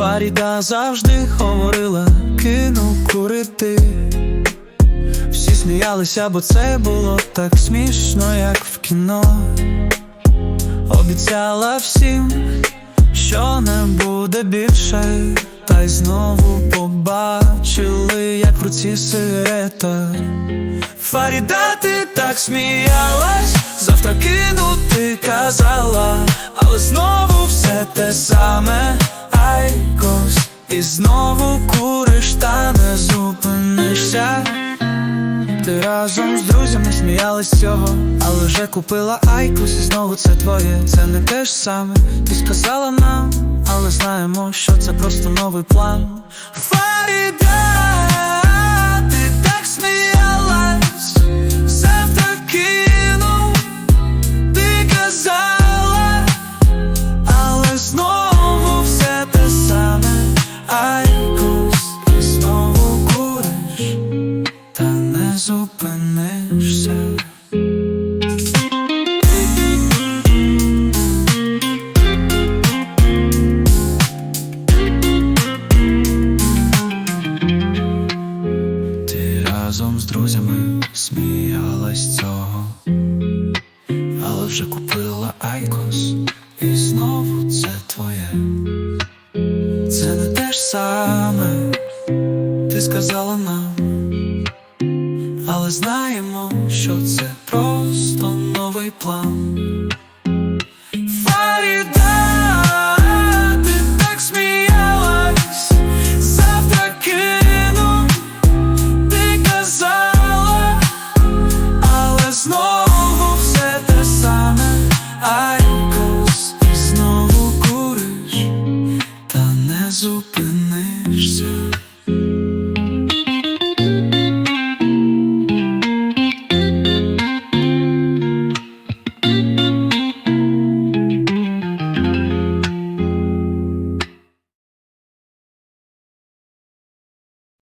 Фаріда завжди говорила, кину курити. Всі сміялися, бо це було так смішно, як в кіно. Обіцяла всім, що не буде більше, та й знову побачили, як в руці сигарета. Фаріда, ти так сміялась, куриш та не зупинишся. Ти разом з друзями сміялись цього, але вже купила айкус і знову це твоє, це не те ж саме. Ти сказала нам, але знаємо, що це просто новий план. Фаріда, зупинишся. Ти разом з друзями сміялась цього, але вже купила айкос, і знову це твоє. Це не те ж саме, ти сказала нам знаємо, що це просто новий план. Фаріда, ти так сміялась, завтра кину, ти казала, але знову все те саме, Айкос знову куриш, та не зупинишся.